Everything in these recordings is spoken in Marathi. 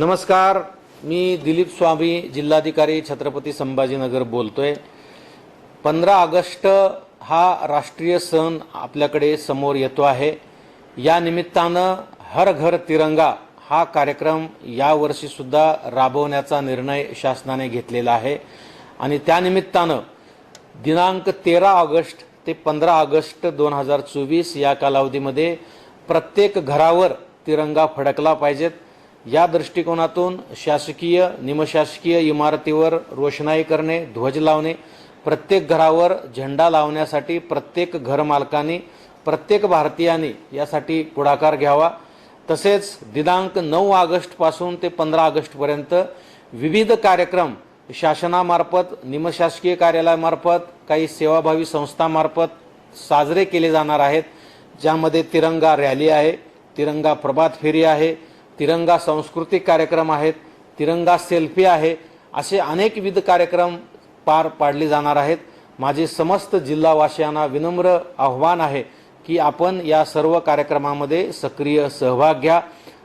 नमस्कार मी दिलीप स्वामी जिल्हाधिकारी छत्रपती संभाजीनगर बोलतोय. पंधरा ऑगस्ट हा राष्ट्रीय सण आपल्याकडे समोर येतो आहे. या निमित्तानं हर घर तिरंगा हा कार्यक्रम यावर्षीसुद्धा राबवण्याचा निर्णय शासनाने घेतलेला आहे. आणि त्यानिमित्तानं दिनांक तेरा ऑगस्ट ते पंधरा ऑगस्ट दोन हजार चोवीस या कालावधीमध्ये प्रत्येक घरावर तिरंगा फडकला पाहिजेत. या दृष्टिकोनातून शासकीय निमशासकीय इमारतीवर रोषणाई करणे ध्वज लावणे प्रत्येक घरावर झेंडा लावण्यासाठी प्रत्येक घरमालकांनी प्रत्येक भारतीयांनी यासाठी पुढाकार घ्यावा. तसेच दिनांक नऊ ऑगस्टपासून ते पंधरा ऑगस्टपर्यंत विविध कार्यक्रम शासनामार्फत निमशासकीय कार्यालयामार्फत काही सेवाभावी संस्थामार्फत साजरे केले जाणार आहेत. ज्यामध्ये तिरंगा रॅली आहे तिरंगा प्रभात फेरी आहे तिरंगा सांस्कृतिक कार्यक्रम आहेत तिरंगा सेल्फी आहे असे अनेक कार्यक्रम पार पाडले जाणार आहेत. माझे समस्त जिल्हावासियांना विनम्र आव्हान आहे की आपण या सर्व कार्यक्रमामध्ये सक्रिय सहभाग घ्या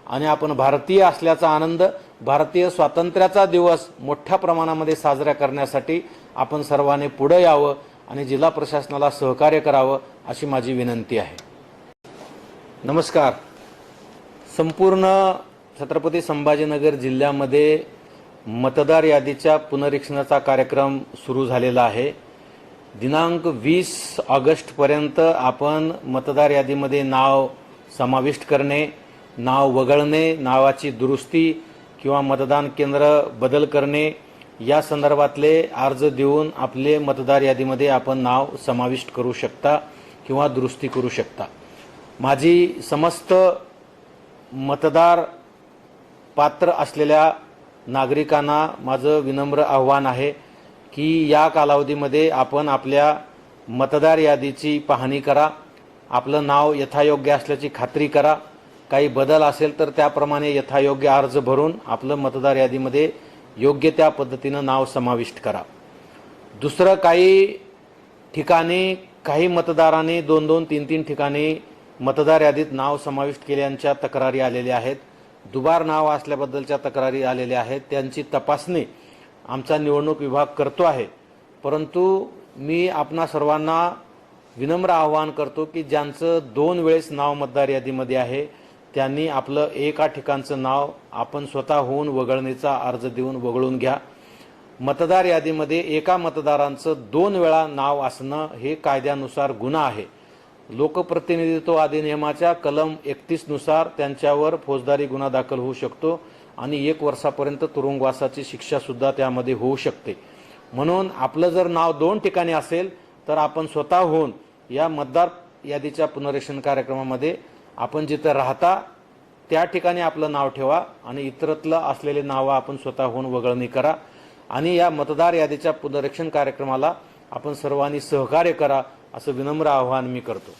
आणि आपण भारतीय असल्याचा आनंद भारतीय स्वातंत्र्याचा दिवस मोठ्या प्रमाणामध्ये साजरा करण्यासाठी आपण सर्वांनी पुढे यावं आणि जिल्हा प्रशासनाला सहकार्य करावं अशी माझी विनंती आहे. नमस्कार. संपूर्ण छत्रपती संभाजीनगर जिल्ह्यामध्ये मतदार यादीच्या पुनरीक्षणाचा कार्यक्रम सुरू झालेला आहे. दिनांक वीस ऑगस्टपर्यंत आपण मतदार यादीमध्ये नाव समाविष्ट करणे नाव वगळणे नावाची दुरुस्ती किंवा मतदान केंद्र बदल करणे या संदर्भातले अर्ज देऊन आपले मतदार यादीमध्ये आपण नाव समाविष्ट करू शकता किंवा दुरुस्ती करू शकता. माझी समस्त मतदार पात्र असलेल्या नागरिकांना माझं विनम्र आव्हान आहे की या कालावधीमध्ये आपण आपल्या मतदार यादीची पाहणी करा आपलं नाव यथायोग्य असल्याची खात्री करा काही बदल असेल तर त्याप्रमाणे यथायोग्य अर्ज भरून आपलं मतदार यादीमध्ये योग्य त्या पद्धतीनं नाव समाविष्ट करा. दुसरं काही ठिकाणी काही मतदारांनी दोन दोन तीन तीन ठिकाणी मतदार यादीत नाव समाविष्ट केल्यांच्या तक्रारी आलेल्या आहेत. दुबार नाव असल्याबद्दलच्या तक्रारी आलेल्या आहेत. त्यांची तपासणी आमचा निवडणूक विभाग करतो आहे. परंतु मी आपणा सर्वांना विनम्र आवाहन करतो की ज्यांचं दोन वेळेस नाव मतदार यादीमध्ये आहे त्यांनी आपलं एका ठिकाणचं नाव आपण स्वतःहून वगळणीचा अर्ज देऊन वगळून घ्या. मतदार यादीमध्ये एका मतदारांचं दोन वेळा नाव असणं हे कायद्यानुसार गुन्हा आहे. लोकप्रतिनिधित्व अधिनियमाच्या कलम एकतीसनुसार त्यांच्यावर फौजदारी गुन्हा दाखल होऊ शकतो आणि एक वर्षापर्यंत तुरुंगवासाची शिक्षा सुद्धा त्यामध्ये होऊ शकते. म्हणून आपलं जर नाव दोन ठिकाणी असेल तर आपण स्वतःहून या मतदार यादीच्या पुनरीक्षण कार्यक्रमामध्ये आपण जिथं राहता त्या ठिकाणी आपलं नाव ठेवा आणि इतरतलं असलेले नावं आपण स्वतःहून वगळणी करा आणि या मतदार यादीच्या पुनरीक्षण कार्यक्रमाला आपण सर्वांनी सहकार्य करा. असं विनम्र आवाहन मी करतो.